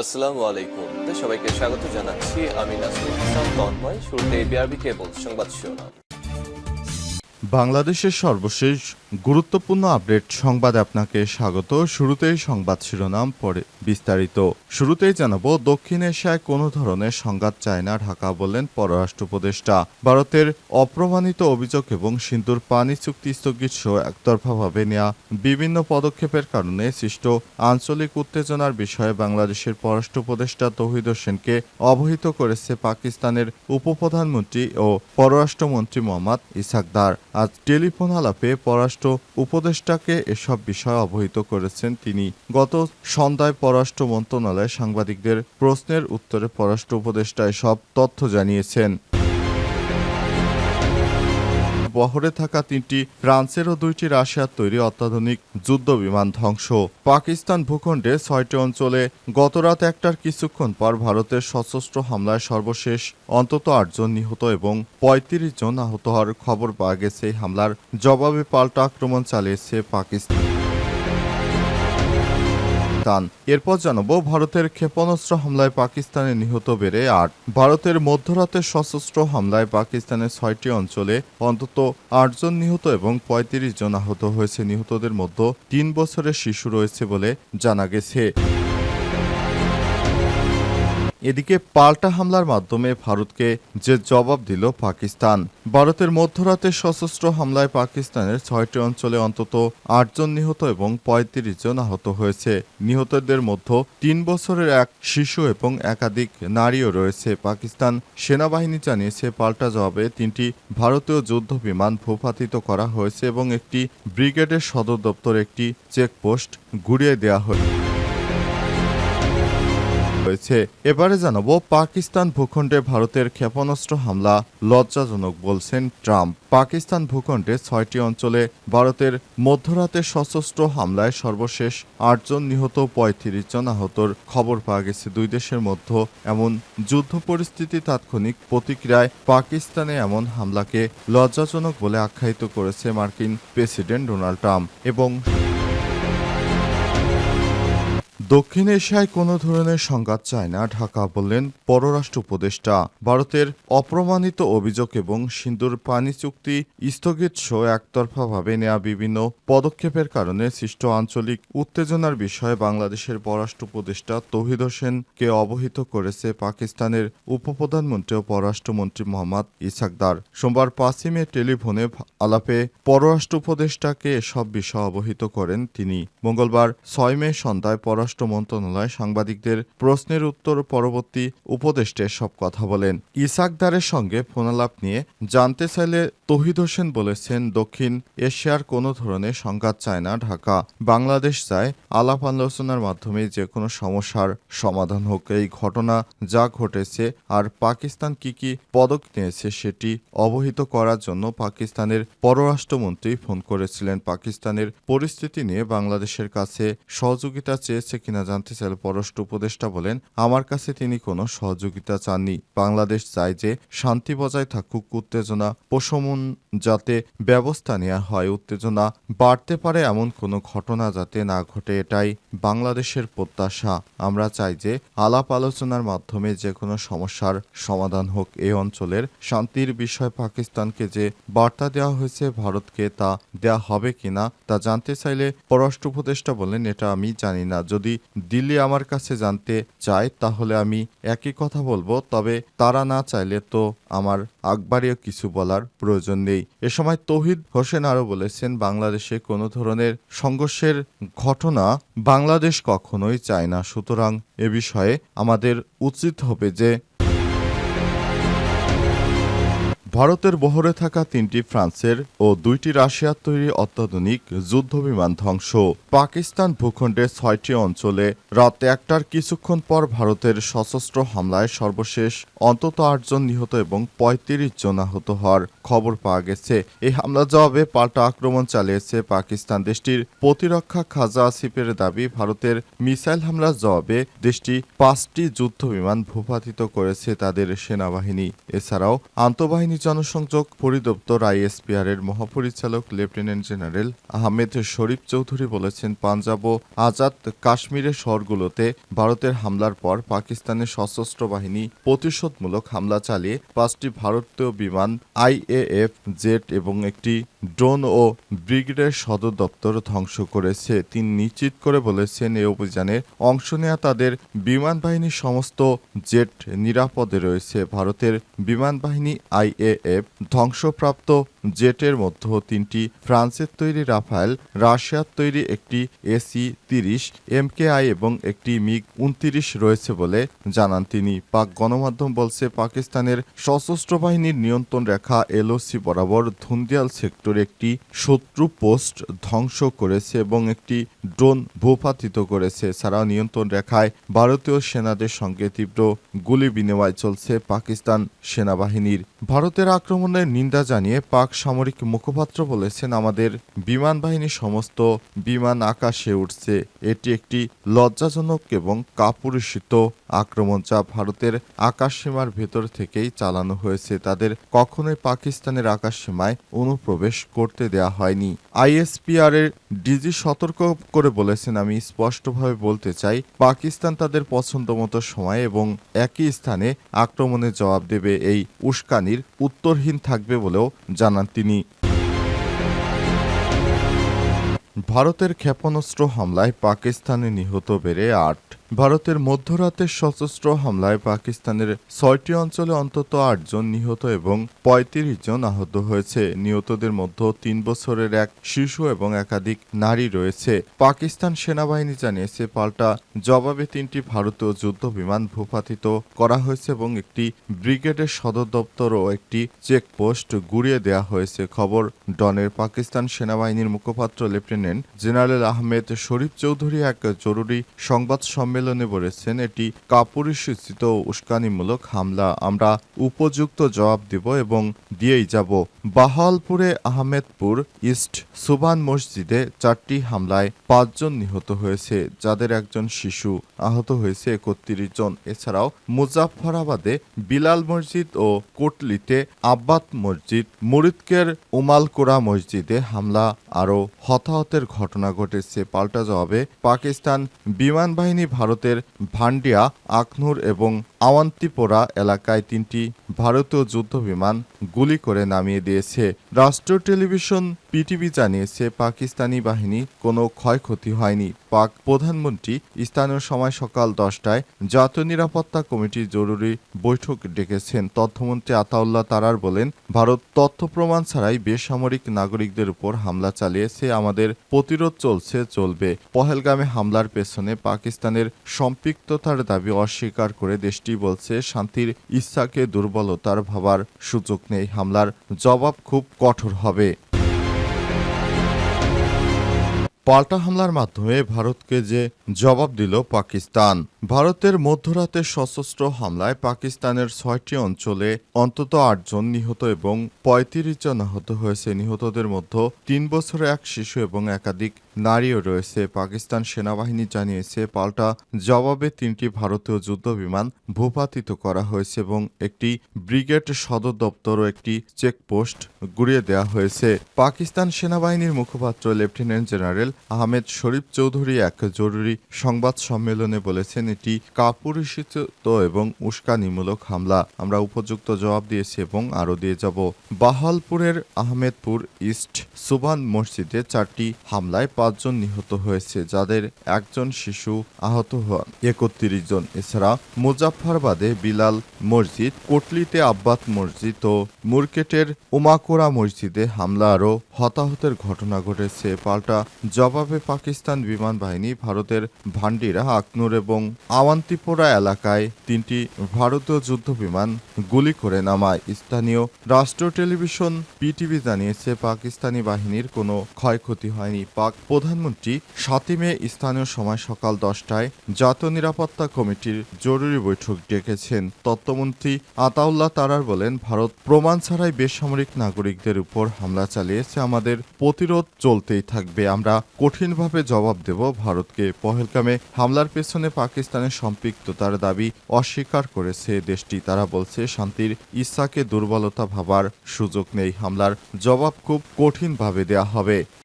আসসালামু আলাইকুম। সবাইকে স্বাগত জানাচ্ছি। আমি নাসরুল হাসান তন্ময়। শুরুতে বিআরবি কেবল সংবাদ শিরোনাম। বাংলাদেশের সর্বশেষ গুরুত্বপূর্ণ আপডেট সংবাদে আপনাকে স্বাগত। শুরুতেই সংবাদ শিরোনাম পরে বিস্তারিত। শুরুতেই জানাব, দক্ষিণ এশিয়ায় কোনো ধরনের সংঘাত চায় না ঢাকা বললেন পররাষ্ট্র উপদেষ্টা। ভারতের অপ্রমাণিত অভিযোগ এবং সিন্ধুর পানি চুক্তি স্থগিত সহ একতরফাভাবে নেওয়া বিভিন্ন পদক্ষেপের কারণে সৃষ্ট আঞ্চলিক উত্তেজনার বিষয়ে বাংলাদেশের পররাষ্ট্র উপদেষ্টা তৌহিদ হোসেনকে অবহিত করেছে পাকিস্তানের উপপ্রধানমন্ত্রী ও পররাষ্ট্রমন্ত্রী মোহাম্মদ ইসাকদার। আজ টেলিফোন আলাপে পররাষ্ট্র উপদেষ্টাকে এসব বিষয়ে অবহিত করেছেন তিনি। গত সন্ধ্যায় পররাষ্ট্র মন্ত্রণালয়ে সাংবাদিকদের প্রশ্নের উত্তরে পররাষ্ট্র উপদেষ্টা এসব তথ্য জানিয়েছেন। বহরে থাকা তিনটি ফ্রান্সের ও দুইটি রাশিয়ার তৈরি অত্যাধুনিক যুদ্ধ বিমান ধ্বংস। পাকিস্তান ভূখণ্ডে ছয়টি অঞ্চলে গতরাত একটার কিছুক্ষণ পর ভারতের সশস্ত্র হামলায় সর্বশেষ অন্তত আটজন নিহত এবং পঁয়ত্রিশ জন আহত হওয়ার খবর পাওয়া গেছে এই হামলার জবাবে পাল্টা আক্রমণ চালিয়েছে পাকিস্তান। পাকিস্তান। এরপর জানাব ভারতের ক্ষেপণাস্ত্র হামলায় পাকিস্তানে নিহত বেড়ে আট। ভারতের মধ্যরাতে সশস্ত্র হামলায় পাকিস্তানের ছয়টি অঞ্চলে অন্তত আটজন নিহত এবং পঁয়ত্রিশ জন আহত হয়েছে। নিহতদের মধ্যে তিন বছরের শিশু রয়েছে বলে জানা গেছে। এদিকে পাল্টা হামলার মাধ্যমে ভারতকে যে জবাব দিল পাকিস্তান। ভারতের মধ্যরাতে সশস্ত্র হামলায় পাকিস্তানের ছয়টি অঞ্চলে অন্তত আটজন নিহত এবং পঁয়ত্রিশ জন আহত হয়েছে। নিহতদের মধ্যে তিন বছরের এক শিশু এবং একাধিক নারীও রয়েছে। পাকিস্তান সেনাবাহিনী জানিয়েছে, পাল্টা জবাবে তিনটি ভারতীয় যুদ্ধ বিমান ভূপাতিত করা হয়েছে এবং একটি ব্রিগেডের সদর দপ্তর একটি চেকপোস্ট ঘুরিয়ে দেওয়া হয়েছে। হয়েছে এবারে জানাব, পাকিস্তান ভূখণ্ডে ভারতের ক্ষেপণাস্ত্র হামলা, লজ্জাজনক বলছেন ট্রাম্প। পাকিস্তান ভূখণ্ডে ছয়টি অঞ্চলে ভারতের মধ্যরাতে সশস্ত্র হামলায় সর্বশেষ আটজন নিহত, পঁয়ত্রিশ জন আহতর খবর পাওয়া গেছে দুই দেশের মধ্যে। এমন যুদ্ধ পরিস্থিতি তাৎক্ষণিক প্রতিক্রিয়ায় পাকিস্তানে এমন হামলাকে লজ্জাজনক বলে আখ্যায়িত করেছে মার্কিন প্রেসিডেন্ট ডোনাল্ড ট্রাম্প। এবং দক্ষিণ এশিয়ায় কোনো ধরনের সংঘাত চায় না, ঢাকা বললেন পররাষ্ট্র উপদেষ্টা। ভারতের অপ্রমাণিত অভিযোগ এবং সিন্ধুর পানি চুক্তি স্থগিত সহ একতরফাভাবে নেওয়া বিভিন্ন পদক্ষেপের কারণে সৃষ্ট আঞ্চলিক উত্তেজনার বিষয়ে বাংলাদেশের পররাষ্ট্র উপদেষ্টা তহিদ হোসেনকে অবহিত করেছে পাকিস্তানের উপপ্রধানমন্ত্রী ও পররাষ্ট্রমন্ত্রী মোহাম্মদ ইসাকদার সোমবার পাঁচই মে টেলিফোনে আলাপে পররাষ্ট্র উপদেষ্টাকে এসব বিষয় অবহিত করেন তিনি। মঙ্গলবার ছয় মে সন্ধ্যায় পররাষ্ট্র মন্ত্রণালয় সাংবাদিকদের প্রশ্নের উত্তর পরবর্তী উপদেষ্টা সব কথা বলেন। ইসাকদারের সঙ্গে ফোনালাপ নিয়ে জানতে চাইলে তহিদ হোসেন বলেছেন, দক্ষিণ এশিয়ার কোনো ধরনের সংঘাত চায় না ঢাকা। বাংলাদেশ চায় আলাপ আলোচনার মাধ্যমে যে কোনো সমস্যার সমাধান হোক। এই ঘটনা যা ঘটেছে আর পাকিস্তান কি কি পদক নিয়েছে সেটি অবহিত করার জন্য পাকিস্তানের পররাষ্ট্রমন্ত্রী ফোন করেছিলেন। পাকিস্তানের পরিস্থিতি নিয়ে বাংলাদেশের কাছে সহযোগিতা চেয়েছে কিনা জানতে চাইলে পররাষ্ট্র উপদেষ্টা বলেন, আমার কাছে তিনি কোনো সহযোগিতা চাননি। বাংলাদেশ চায় যে শান্তি বজায় থাকুক, উত্তেজনা প্রশমন যাতে ব্যবস্থা নেওয়া হয়, উত্তেজনা বাড়তে পারে এমন কোনো ঘটনা যাতে না ঘটে, এটাই বাংলাদেশের প্রত্যাশা। আমরা চাই যে আলাপ আলোচনার মাধ্যমে যে কোনো সমস্যার সমাধান হোক। এই অঞ্চলের শান্তির বিষয়ে পাকিস্তানকে যে বার্তা দেওয়া হয়েছে ভারতকে তা দেয়া হবে কিনা, তা জানতে চাইলে পররাষ্ট্র উপদেষ্টা বলেন, এটা আমি জানি না। যদি দিল্লি আমার কাছে জানতে চায়, তাহলে আমি একই কথা বলব। তবে তারা না চাইলে তো আমার আকবারীয় কিছু বলার প্রয়োজন নেই। এ সময় তৌহিদ হোসেন আরও বলেছেন, বাংলাদেশে কোনো ধরনের সংঘর্ষের ঘটনা বাংলাদেশ কখনোই চায় না। সুতরাং এ বিষয়ে আমাদের উচিত হবে যে ভারতের বহরে থাকা তিনটি ফ্রান্সের ও দুইটি রাশিয়ার তৈরি অত্যাধুনিক যুদ্ধবিমান ধ্বংস। পাকিস্তান ভূখণ্ডের ছয়টি অঞ্চলে রাত একটার কিছুক্ষণ পর ভারতের সশস্ত্র হামলায় সর্বশেষ অন্তত আটজন নিহত এবং পঁয়ত্রিশ জন আহত হওয়ার খবর পাওয়া গেছে। এই হামলা জবাবে পাল্টা আক্রমণ চালিয়েছে পাকিস্তান দেশটির প্রতিরক্ষা খাজা আসিফের দাবি, ভারতের মিসাইল হামলার জবাবে দেশটি পাঁচটি যুদ্ধবিমান ভূপাতিত করেছে তাদের সেনাবাহিনী। এছাড়াও আন্তঃবাহিনী জনসংযোগ পরিদপ্তর আইএসপিআর এর মহাপরিচালক লেফটেন্যান্ট জেনারেল আহমেদ শরীফ চৌধুরী বলেছেন, পাঞ্জাব ও আজাদ কাশ্মীরের শহরগুলোতে ভারতের হামলার পর পাকিস্তানের সশস্ত্র বাহিনী প্রতিশোধমূলক হামলা চালিয়ে পাঁচটি ভারতীয় বিমান আইএএফ, জেট এবং একটি ড্রোন ও ব্রিগেডের সদর দপ্তর ধ্বংস করেছে। তিনি নিশ্চিত করে বলেছেন এই অভিযানে অংশ নেওয়া তাদের বিমান বাহিনীর সমস্ত জেট নিরাপদে রয়েছে। ভারতের বিমান বাহিনী আইএএফ ধ্বংসপ্রাপ্ত জেটের মধ্যে তিনটি, ফ্রান্সের তৈরি রাফায়েল, রাশিয়ার তৈরি একটি এসি তিরিশ, এমকেআই এবং একটি মিগ উনতিরিশ রয়েছে বলে জানান তিনি। পাক গণমাধ্যম বলছে, পাকিস্তানের সশস্ত্র বাহিনীর নিয়ন্ত্রণ রেখা এলওসি বরাবর ধুন্দিয়াল সেক্টরে একটি শত্রু পোস্ট ধ্বংস করেছে এবং একটি ড্রোন ভূপাতিত করেছে। এছাড়াও নিয়ন্ত্রণ রেখায় ভারতীয় সেনাদের সঙ্গে তীব্র গুলি বিনিময় চলছে পাকিস্তান সেনাবাহিনীর। ভারতের আক্রমণের নিন্দা জানিয়ে পাক সামরিক মুখপাত্র বলেছেন, আমাদের বিমান বাহিনী সমস্ত বিমান আকাশে উঠছে এটি একটি লজ্জাজনক এবং কাপুরুষিত আক্রমণ যা ভারতের আকাশসীমার ভেতর থেকেই চালানো হয়েছে। তাদের কখনোই পাকিস্তানের আকাশসীমায় অনুপ্রবেশ করতে দেয়া হয়নি। আইএসপিআর এর ডিজি সতর্ক করে বলেছেন, আমি স্পষ্টভাবে বলতে চাই, পাকিস্তান তাদের পছন্দমতো সময় এবং একই স্থানে আক্রমণের জবাব দেবে। এই উস্কানির উত্তরহীন থাকবে বলেও জানান তিনি। ভারতের ক্ষেপণাস্ত্র হামলায় পাকিস্তানে নিহত বেড়ে আট ভারতের মধ্যরাতের সশস্ত্র হামলায় পাকিস্তানের ছয়টি অঞ্চলে অন্তত আটজন নিহত এবং পঁয়ত্রিশ জন আহত হয়েছে। নিহতদের মধ্যে তিন বছরের এক শিশু এবং একাধিক নারী রয়েছে। পাকিস্তান সেনাবাহিনী জানিয়েছে, পাল্টা জবাবে তিনটি ভারতীয় যুদ্ধ বিমান ভূপাতিত করা হয়েছে এবং একটি ব্রিগেডের সদর দপ্তর ও একটি চেকপোস্ট গুড়িয়ে দেওয়া হয়েছে। খবর, ডনের পাকিস্তান সেনাবাহিনীর মুখপাত্র লেফটেন্যান্ট জেনারেল আহমেদ শরীফ চৌধুরী এক জরুরি সংবাদ সম্মেলনে বলেছেন, এটি কাপুরুষোচিত ও উস্কানিমূলক হামলা। আমরা উপযুক্ত জবাব দিব এবং দিয়েই যাব। বাহালপুরে আহমেদপুর ইস্ট সুবান মসজিদে চারটি হামলায় পাঁচজন নিহত হয়েছে, যাদের একজন শিশু আহত হয়েছে, একত্রিশ জন। এছাড়াও মুজাফফরাবাদে বিলাল মসজিদ ও কোটলিতে আব্বাত মসজিদ, মুরিদকের উমালকোরা মসজিদে হামলা, আরও হতাহতের ঘটনা ঘটেছে। পাল্টা জবাবে পাকিস্তান বিমান বাহিনী ভারতের ভান্ডিয়া আখনুর এবং আওয়ান্তিপোরা এলাকায় তিনটি ভারতীয় যুদ্ধ বিমান গুলি করে নামিয়ে দিয়েছে। রাষ্ট্র টেলিভিশন পিটিভি জানিয়েছে, পাকিস্তানি বাহিনী কোনো ক্ষয়ক্ষতি হয়নি। পাক প্রধানমন্ত্রী স্থানীয় সময় সকাল দশটায় জাতীয় নিরাপত্তা কমিটির জরুরি বৈঠক ডেকেছেন। তথ্যমন্ত্রী আতাউল্লাহ তারার বলেন, ভারত তথ্য প্রমাণ ছাড়াই বেসামরিক নাগরিকদের উপর হামলা চালিয়েছে। আমাদের প্রতিরোধ চলছে, চলবে। পহেলগামে হামলার পেছনে পাকিস্তানের সম্পৃক্ততার দাবি অস্বীকার করে দেশটি বলছে, শান্তির ইচ্ছাকে দুর্বলতার ভাবার সুযোগ নেই হামলার জবাব খুব কঠোর হবে। পাল্টা হামলার মাধ্যমে ভারতকে যে জবাব দিল পাকিস্তান। ভারতের মধ্যরাতের সশস্ত্র হামলায় পাকিস্তানের ছয়টি অঞ্চলে অন্তত আটজন নিহত এবং পঁয়ত্রিশ জন আহত হয়েছে। নিহতদের মধ্যে তিন বছরের এক শিশু এবং একাধিক নারীও রয়েছে। পাকিস্তান সেনাবাহিনী জানিয়েছে, পাল্টা জবাবে তিনটি ভারতীয় যুদ্ধ বিমান ভূপাতিত করা হয়েছে এবং একটি ব্রিগেড সদর দপ্তর ও একটি চেকপোস্ট গুড়িয়ে দেওয়া হয়েছে। পাকিস্তান সেনাবাহিনীর মুখপাত্র লেফটেন্যান্ট জেনারেল আহমেদ শরীফ চৌধুরী এক জরুরি সংবাদ সম্মেলনে বলেছেন, এটি কাপুরুষিত এবং উস্কানিমূলক হামলা। আমরা উপযুক্ত জবাব দিয়েছি এবং আরও দিয়ে যাব। বাহালপুরের আহমেদপুর ইস্ট সুবান মসজিদে চারটি হামলায় পাঁচজন নিহত হয়েছে, যাদের একজন শিশু আহত হন। একত্রিশ জন। এছাড়া মুজাফফরবাদে বিলাল মসজিদ, কোটলিতে আব্বাত মসজিদ ও মুরকেটের উমাকোরা মসজিদে হামলা আরও হতাহতের ঘটনা ঘটেছে। পাল্টা জবাবে পাকিস্তান বিমান বাহিনী, ভারতের ভান্ডিরা আকনুর এবং আওয়ান্তিপোরা এলাকায় তিনটি ভারতীয় যুদ্ধ বিমান গুলি করে নামায়। স্থানীয় রাষ্ট্র টেলিভিশন পিটিভি জানিয়েছে, পাকিস্তানি বাহিনীর কোনো ক্ষয়ক্ষতি হয়নি। পাক প্রধানমন্ত্রী সাতই মে স্থানীয় সময় সকাল দশটায় জাতীয় নিরাপত্তা কমিটির জরুরি বৈঠক ডেকেছেন তত্ত্বমন্ত্রী আতাউল্লাহ তারার বলেন, ভারত প্রমাণ ছাড়াই বেসামরিক নাগরিকদের উপর হামলা চালিয়েছে। আমাদের প্রতিরোধ চলতেই থাকবে। আমরা কঠিনভাবে জবাব দেব। ভারতকে পহেলগামে হামলার পেছনে পাকিস্তানের সম্পৃক্ততার দাবি অস্বীকার করেছে দেশটি। তারা বলছে, শান্তির ইচ্ছাকে দুর্বলতা ভাবার সুযোগ নেই। হামলার জবাব খুব কঠিনভাবে দেয়া হবে।